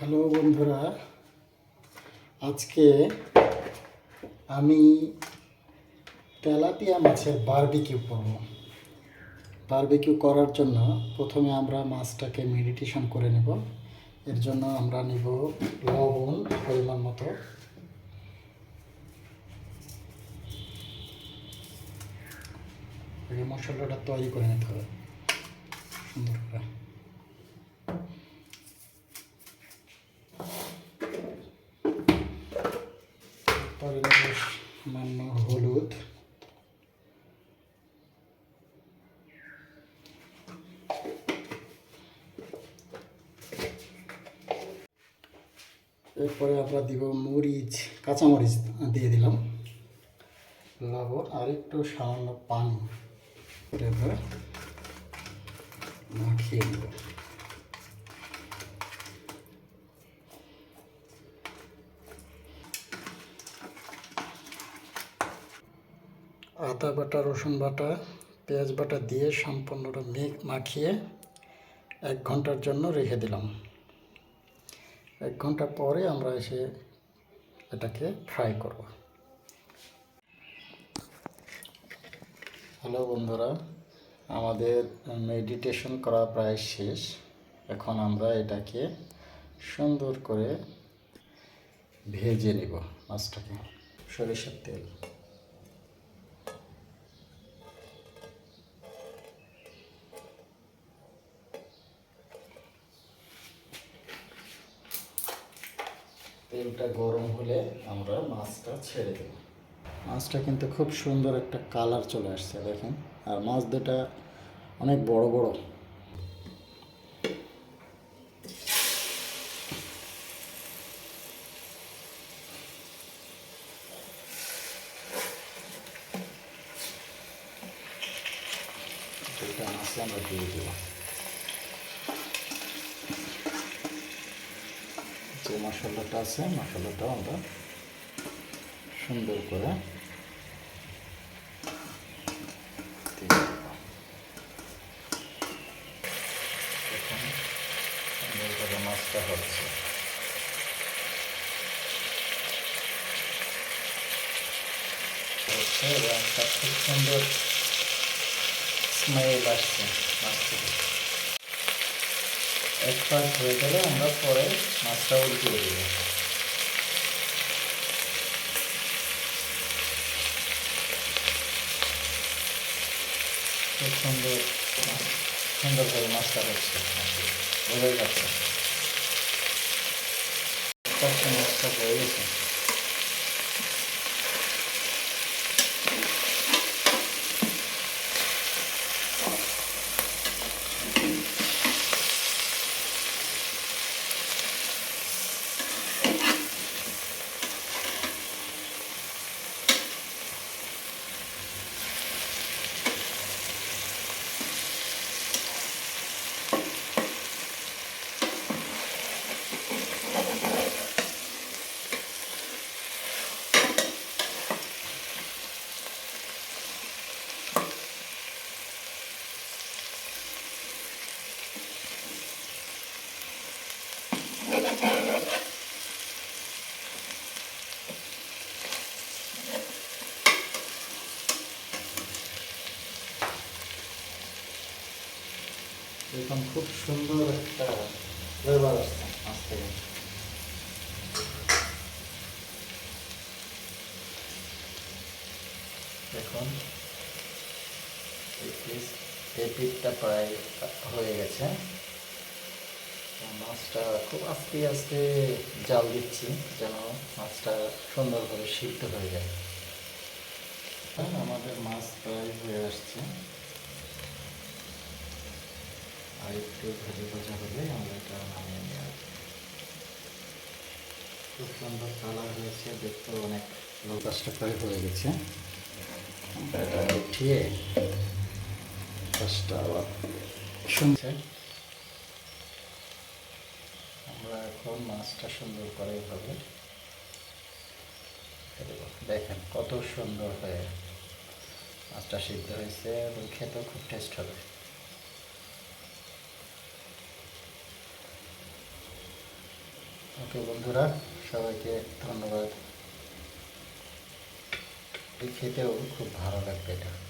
Hello বন্ধুরা, আজকে আমি তেলাপিয়া মাছের বারবিকিউ করব। বারবিকিউ করার জন্য প্রথমে আমরা মাছটাকে মেডিটেশন করে নেব। এর জন্য আমরা নিব লবণ, পরিমাণ মতো। মশলাটা তৈরি করে নিতে হবে। সুন্দর করে। সামান্য হলুদ। এরপরে আমরা দিব মরিচ, কাঁচামরিচ দিয়ে দিলাম। লবণ আর একটু সামান্য পানি মাখিয়ে দেব আদা বাটা, রসুন বাটা, পেঁয়াজ বাটা দিয়ে সম্পূর্ণটা মাখিয়ে এক ঘণ্টার জন্য রেখে দিলাম। এক ঘণ্টা পরে আমরা এসে এটাকে ফ্রাই করব। হ্যালো বন্ধুরা, আমাদের মেডিটেশন করা প্রায় শেষ। এখন আমরা এটাকে সুন্দর করে ভেজে নেব মাছটাকে, সরিষার তেল। তেলটা গরম হলে আমরা মাছটা ছেড়ে দেব। মাছটা কিন্তু খুব সুন্দর একটা কালার চলে আসছে, দেখেন। আর মাছ দুটা অনেক বড় বড়। আমরা দিয়ে দেব যে মশলাটা আছে মশলাটাও আমরা সুন্দর করে মাছটা হচ্ছে। এবং খুব সুন্দর স্মেল আসছে মাছ এক পাশ হয়ে গেলে আমরা পরে মাছটা উল্টিয়ে দেব। খুব সুন্দর সুন্দর করে মাছটা হচ্ছে বোঝাই যাচ্ছে। মাছটা হয়ে গেছে। এখন খুব সুন্দর একটা ফ্লেভার আসছে মাছ থেকে। দেখুন এই প্রায় হয়ে গেছে। মাছটা খুব আস্তে আস্তে জাল দিচ্ছি যেন মাছটা সুন্দরভাবে সিদ্ধ হয়ে যায়। আমাদের মাছ প্রায় হয়ে আসছে। আর একটু ভাজি হলে আমরা এটা নামিয়ে নেওয়া খুব সুন্দর কালার হয়েছে দেখতে অনেক প্রায় হয়ে গেছে। এটা উঠিয়ে কাজটা আবার আমরা এখন মাছটা সুন্দর করে ফেলব। দেখেন কত সুন্দর হয়ে মাছটা সিদ্ধ হয়েছে এবং খেতেও খুব টেস্ট হবে। ওকে বন্ধুরা সবাইকে ধন্যবাদ। খেতেও খুব ভালো লাগবে এটা।